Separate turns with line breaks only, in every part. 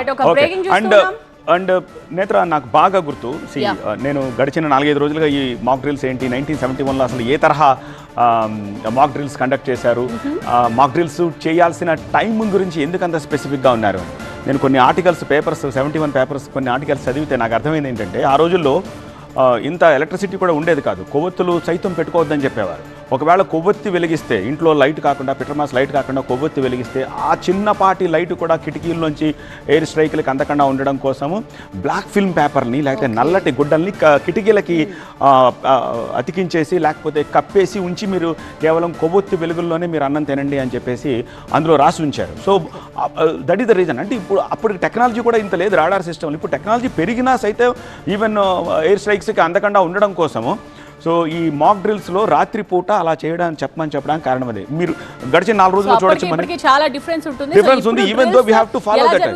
Breaking
and
చూస్తున్నాం.
And నేత్ర నాకు బాగా గుర్తు. Uh, నేను గడిచిన నాలుగైదు రోజులుగా ఈ మాక్ డ్రిల్స్ ఏంటి? నైన్టీన్ సెవెంటీ వన్లో అసలు ఏ తరహా మాక్ డ్రిల్స్ కండక్ట్ చేశారు? మాక్ డ్రిల్స్ చేయాల్సిన టైం గురించి ఎందుకు అంత స్పెసిఫిక్గా ఉన్నారు. నేను కొన్ని articles papers seventy one papers కొన్ని ఆర్టికల్స్ చదివితే నాకు అర్థమైంది ఏంటంటే ఆ రోజుల్లో ఇంత ఎలక్ట్రిసిటీ కూడా ఉండేది కాదు. కొవ్వొత్తులు సైతం పెట్టుకోవద్దని చెప్పేవారు. ఒకవేళ కొవ్వొత్తి వెలిగిస్తే ఇంట్లో లైట్ కాకుండా పిట్రమాస్ లైట్ కాకుండా కొవ్వొత్తి వెలిగిస్తే ఆ చిన్నపాటి లైట్ కూడా కిటికీల్లోంచి ఎయిర్ స్ట్రైక్లకి అందకుండా ఉండడం కోసము బ్లాక్ ఫిల్మ్ పేపర్ని లేకపోతే నల్లటి గుడ్డల్ని కిటికీలకి అతికించేసి లేకపోతే కప్పేసి ఉంచి మీరు కేవలం కొవ్వొత్తి వెలుగుల్లోనే మీరు అన్నం తినండి అని చెప్పేసి అందులో రాసి ఉంచారు. So that is the reason అంటే ఇప్పుడు అప్పుడు టెక్నాలజీ కూడా ఇంత లేదు రాడార్ సిస్టమ్ ఇప్పుడు టెక్నాలజీ పెరిగినా సైతం ఈవెన్ ఎయిర్ స్ట్రైక్స్కి అందకుండా ఉండడం కోసము సో ఈ మాక్ డ్రిల్స్లో రాత్రి పూట అలా చేయడానికి చెప్పమని చెప్పడానికి కారణం అదే మీరు గడిచిన నాలుగు రోజులు చూడొచ్చు మనకి
చాలా డిఫరెన్స్ ఉంటుంది.
డిఫరెన్స్ ఉంది. Even though we have to follow that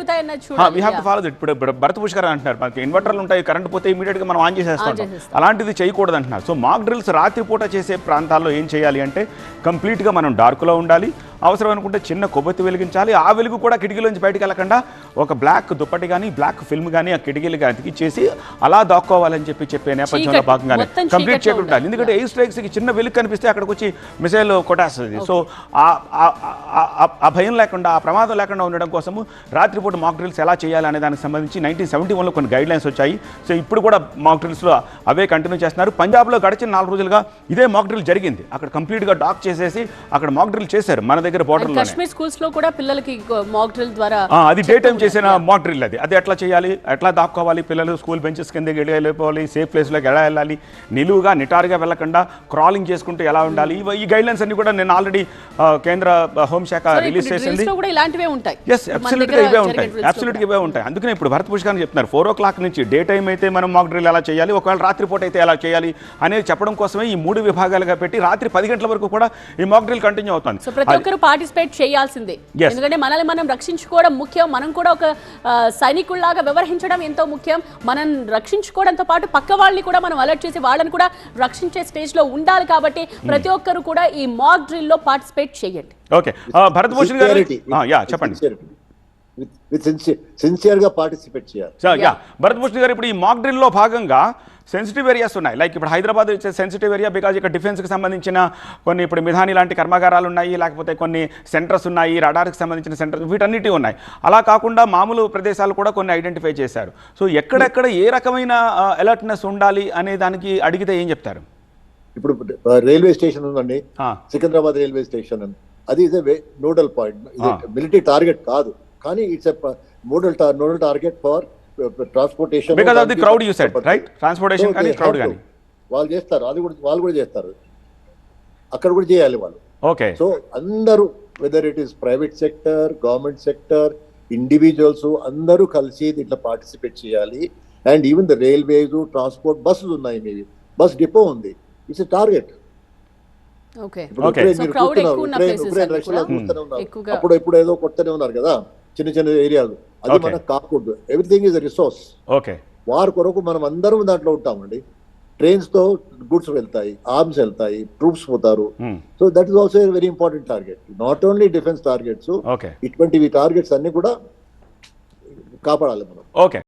we. Have to follow that ఇప్పుడు భరత పుష్కర్ అంటున్నారు. మనకి ఇన్వర్టర్లు ఉంటాయి కరెంట్ పోతే ఇమీడియట్గా మనం ఆన్ చేసేస్తాం
చేసేస్తాం.
అలాంటిది చేయకూడదు అంటున్నారు. సో మాక్ డ్రిల్స్ రాత్రి పూట చేసే ప్రాంతాల్లో ఏం చేయాలి అంటే కంప్లీట్గా మనం డార్క్లో ఉండాలి. అవసరం అనుకుంటే చిన్న కొవ్వొత్తి వెలిగించాలి. ఆ వెలుగు కూడా కిటికీలోంచి బయటకు వెళ్ళకుండా ఒక బ్లాక్ దుప్పటి కానీ బ్లాక్ ఫిల్మ్ కానీ ఆ కిటికీలకి అతికిచ్చేసి అలా దాక్కోవాలని చెప్పి చెప్పే నేపథ్యంలో భాగంగానే కంప్లీట్ చేయకుండా
ఉండాలి.
ఎందుకంటే ఎయిర్ స్ట్రైక్స్కి చిన్న వెలుగు కనిపిస్తే అక్కడికి వచ్చి మిసైల్ కొట్టేస్తుంది సో ఆ భయం లేకుండా ఆ ప్రమాదం లేకుండా ఉండడం కోసము రాత్రిపూట మాక్ డ్రిల్స్ ఎలా చేయాలి అనే దానికి సంబంధించి నైన్టీన్ సెవెంటీ వన్లో కొన్ని గైడ్ లైన్స్ వచ్చాయి. సో ఇప్పుడు కూడా మాక్ డ్రిల్స్లో అవే కంటిన్యూ చేస్తున్నారు. పంజాబ్లో గడిచిన నాలుగు రోజులుగా ఇదే మాక్ డ్రిల్ జరిగింది. అక్కడ కంప్లీట్గా డాక్ చేసేసి అక్కడ మాక్ డ్రిల్ చేశారు. మన దగ్గర
అండ్
బోర్డర్లోనే
కాశ్మీర్ స్కూల్స్లో కూడా పిల్లలకి మాక్ డ్రిల్ ద్వారా
అది డే టైం చేసిన మాక్ డ్రిల్ అది. అది ఎట్లా చేయాలి? ఎట్లా దాక్కోవాలి? పిల్లలు స్కూల్ బెంచెస్ కింద వెళ్ళిపోవాలి సేఫ్ ప్లేస్లోకి ఎలా వెళ్ళాలి? నిలువుగా నిటారుగా వెళ్ళకుండా క్రాలింగ్ చేసుకుంటూ ఎలా ఉండాలి? ఈ గైడ్ లైన్స్ అన్ని కూడా నేను ఆల్రెడీ కేంద్ర హోంశాఖ రిలీజ్ చేసింది.
ఇలాంటివే ఉంటాయి.
ఎస్ అబ్సల్యూట్గా
దగ్గర
ఇవే ఉంటాయి. అబ్సల్యూట్గా ఇవే ఉంటాయి. అందుకనే ఇప్పుడు భరత్ పుష్కర్ చెప్తున్నారు ఫోర్ ఓ క్లాక్ నుంచి డే టైం అయితే మనం మాక్ డ్రిల్ ఎలా చేయాలి? ఒకవేళ రాత్రిపూట అయితే ఎలా చేయాలి? అనేది చెప్పడం కోసమే ఈ మూడు విభాగాలుగా పెట్టి రాత్రి పది గంటల వరకు కూడా ఈ మాక్ డ్రిల్ కంటిన్యూ అవుతుంది.
పార్టిసిపేట్ చేయాల్సిందే. ఎందుకంటే మనల్ని మనం రక్షించుకోవడం ముఖ్యం. మనం కూడా ఒక సైనికుల్లాగా వ్యవహరించడం ఎంతో ముఖ్యం. మనం రక్షించుకోవడంతో పాటు పక్క వాళ్ళని కూడా మనం అలర్ట్ చేసి వాళ్ళని కూడా రక్షించే స్టేజ్లో ఉండాలి కాబట్టి ప్రతి ఒక్కరు కూడా ఈ మాక్ డ్రిల్లో పార్టిసిపేట్ చేయండి.
ఓకే భరత్ భూషణ్ గారు
Sincerity.
ఆ, యా చెప్పండి.
With- with sincere- sincere గా పార్టిసిపేట్ చేయాలి.
సో యా భరత్ భూషణ్ గారు ఇప్పుడు ఈ మాక్ డ్రిల్లో భాగంగా సెన్సిటివ్ ఏరియాస్ ఉన్నాయి. లైక్ ఇప్పుడు హైదరాబాద్ వచ్చే సెన్సిటివ్ ఏరియా బికాజ్ ఇక్కడ డిఫెన్స్కి సంబంధించిన కొన్ని ఇప్పుడు మిధాని లాంటి కర్మాగారాలు ఉన్నాయి లేకపోతే కొన్ని సెంటర్స్ ఉన్నాయి రడార్కి సంబంధించిన సెంటర్స్ వీటన్నిటి ఉన్నాయి. అలా కాకుండా మామూలు ప్రదేశాలు కూడా కొన్ని ఐడెంటిఫై చేశారు. సో ఎక్కడెక్కడ ఏ రకమైన అలర్ట్నెస్ ఉండాలి అనే దానికి అడిగితే ఏం చెప్తారు?
ఇప్పుడు రైల్వే స్టేషన్ ఉందండి. సికింద్రాబాద్ రైల్వే స్టేషన్ అది ఎ నోడల్ పాయింట్ ఇది. మిలిటరీ టార్గెట్ కాదు. కానీ it's a nodal nodal target for transportation
because of the crowd you set right transportation కానీ క్రౌడ్ కానీ.
వాళ్ళు చేస్తారు అది కూడా వాళ్ళు కూడా చేస్తారు. అక్కడ కూడా చేయాలి వాళ్ళు.
ఓకే
సో అందరూ whether it is private sector government sector individuals అందరూ కలిసి దీంట్లో పార్టిసిపేట్ చేయాలి. And even the railways transport బస్సులు ఉన్నాయి మీవి బస్ డిపో ఉంది. ఇట్స్ టార్గెట్ అప్పుడు ఇప్పుడు ఏదో కొత్తనే ఉన్నారు కదా. చిన్న చిన్న ఏరియాలు. అది. మనకు కాకూడదు. Everything is resource
okay.
వారి కొరకు మనం అందరం దాంట్లో ఉంటామండి. ట్రైన్స్తో గుడ్స్ వెళ్తాయి ఆర్మ్స్ వెళ్తాయి ట్రూప్స్ పోతారు. So that is also very important target not only defence targets ఇటువంటివి టార్గెట్స్ అన్ని కూడా కాపాడాలి మనం.
ఓకే